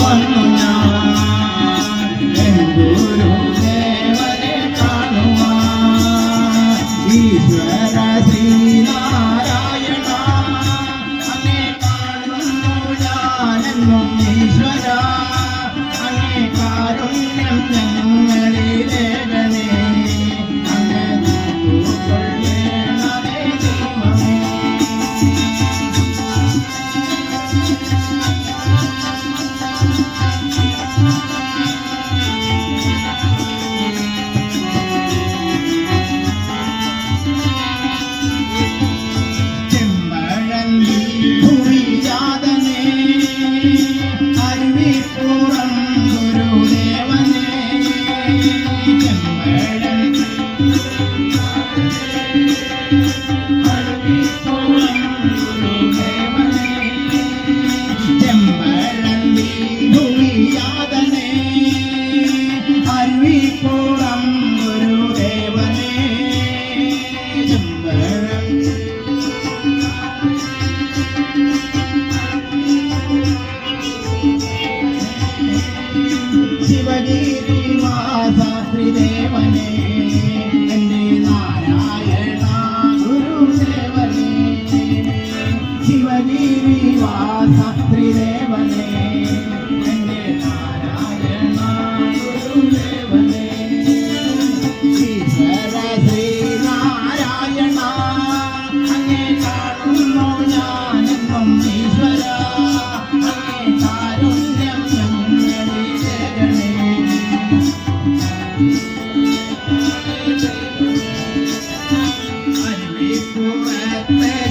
மன்னா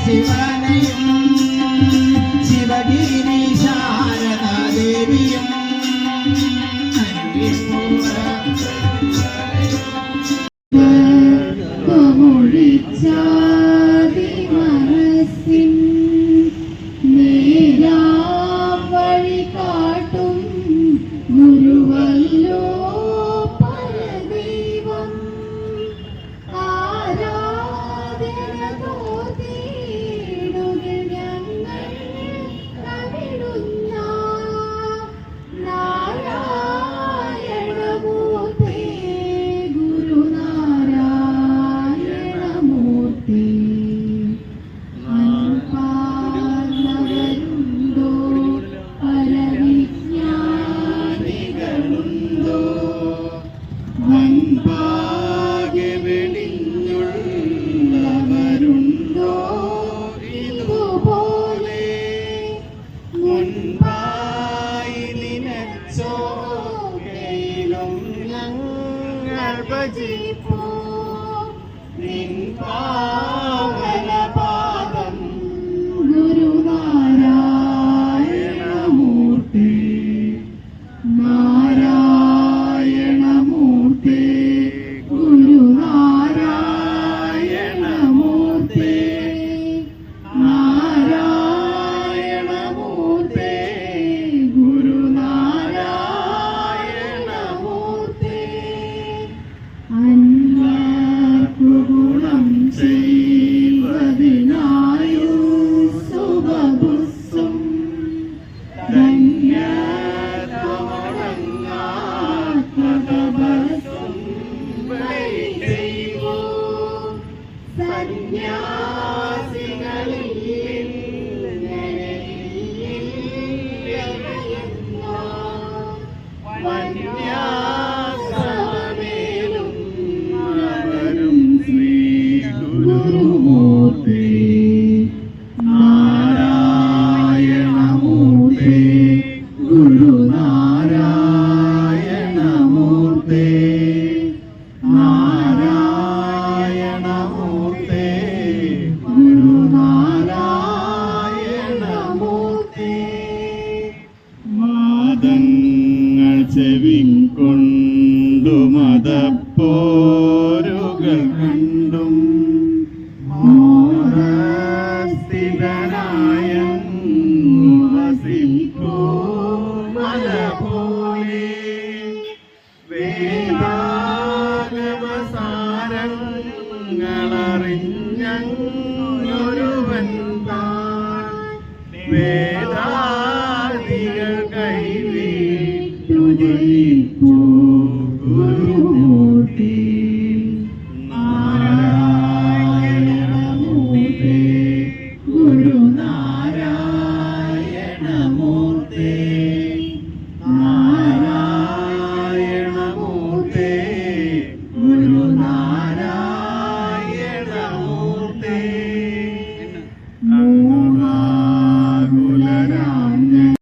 ശിവനെയും ശിവഗിരി ശാരദ ദേവിയും జీపు నింపా ഞൊരുവൻ താൻ വേദാദികൾ കൈവീട്ടു ജയിക്കൂ ഗുരുമൂർത്തി നാരായണമൂർത്തി ഗുരുനാരായണമൂർത്തി നാരായണമൂർത്തി.